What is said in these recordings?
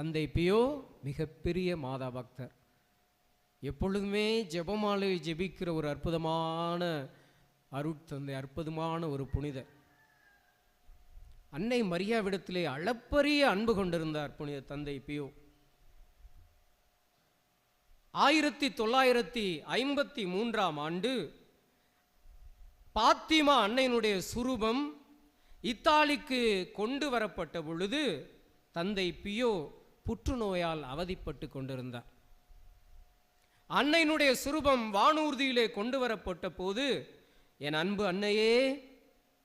தந்தை பியோ மிகப்பெரிய மாதா பக்தர். எப்பொழுதுமே ஜெபமாலை ஜெபிக்கிற ஒரு அற்புதமான அருட்தந்தை அற்புதமான ஒரு புனிதர். அன்னை மரியாவிடத்திலே அளப்பரிய அன்பு கொண்டிருந்தார் புனித தந்தை பியோ. ஆயிரத்தி தொள்ளாயிரத்தி ஐம்பத்தி மூன்றாம் ஆண்டு பாத்திமா அன்னையினுடைய சுரூபம் இத்தாலிக்கு கொண்டு வரப்பட்ட பொழுது தந்தை பியோ புற்றுநோயால் அவதிப்பட்டு கொண்டிருந்தார். அன்னையினுடைய சுரூபம் வானூர்தியிலே கொண்டு வரப்பட்ட போது என் அன்பு அன்னையே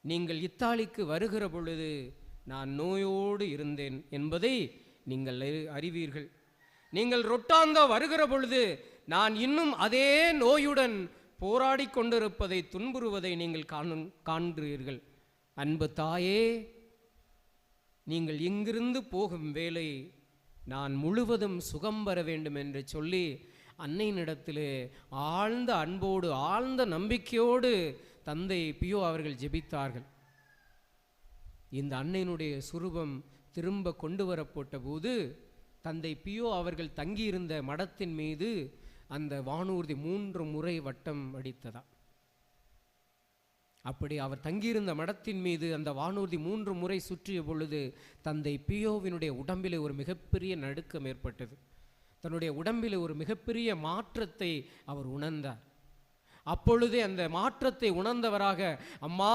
நீங்கள் இத்தாலிக்கு வருகிற பொழுது நான் நோயோடு இருந்தேன் என்பதை நீங்கள் அறி- அறிவீர்கள். நீங்கள் ரொட்டாங்கா வருகிற பொழுது நான் இன்னும் அதே நோயுடன் போராடி கொண்டிருப்பதை துன்புறுவதை நீங்கள் காணும் காண்கிறீர்கள். அன்பு தாயே நீங்கள் இங்கிருந்து போகும் வேளை நான் முழுவதும் சுகம் பெற வேண்டும் என்று சொல்லி அன்னையினிடத்திலே ஆழ்ந்த அன்போடு ஆழ்ந்த நம்பிக்கையோடு தந்தை பியோ அவர்கள் ஜெபித்தார்கள். இந்த அன்னையினுடைய சுரூபம் திரும்ப கொண்டு வரப்பட்ட போது தந்தை பியோ அவர்கள் தங்கியிருந்த மடத்தின் மீது அந்த வானூர்தி மூன்று முறை வட்டம் அடித்ததா அப்படி அவர் தங்கியிருந்த மடத்தின் மீது அந்த வானூர்தி மூன்று முறை சுற்றிய பொழுது தந்தை பியோவினுடைய உடம்பிலே ஒரு மிகப்பெரிய நடுக்கம் ஏற்பட்டது. தன்னுடைய உடம்பிலே ஒரு மிகப்பெரிய மாற்றத்தை அவர் உணர்ந்தார். அப்பொழுதே அந்த மாற்றத்தை உணர்ந்தவராக அம்மா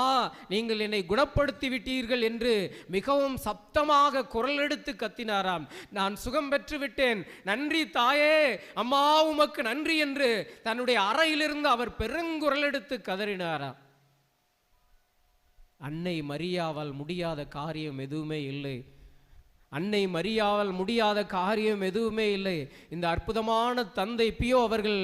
நீங்கள் என்னை குணப்படுத்தி விட்டீர்கள் என்று மிகவும் சப்தமாக குரல் எடுத்து கத்தினாராம். நான் சுகம் பெற்று விட்டேன். நன்றி தாயே. அம்மா உமக்கு நன்றி என்று தன்னுடைய அறையிலிருந்து அவர் பெருங்குரல் எடுத்து கதறினாராம். அன்னை மரியாவால் முடியாத காரியம் எதுவுமே இல்லை. அன்னை மரியாவால் முடியாத காரியம் எதுவுமே இல்லை. இந்த அற்புதமான தந்தை பியோ அவர்கள்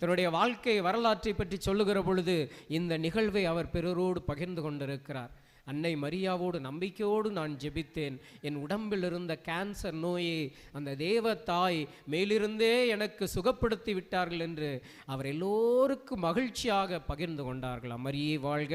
தன்னுடைய வாழ்க்கை வரலாற்றை பற்றி சொல்லுகிற பொழுது இந்த நிகழ்வை அவர் பிறரோடு பகிர்ந்து கொண்டிருக்கிறார். அன்னை மரியாவோடு நம்பிக்கையோடு நான் ஜெபித்தேன். என் உடம்பில் இருந்த கேன்சர் நோயை அந்த தேவ தாய் மேலிருந்தே எனக்கு சுகப்படுத்தி விட்டார்கள் என்று அவர் எல்லோருக்கும் மகிழ்ச்சியாக பகிர்ந்து கொண்டார்களாம் அமரியே வாழ்க.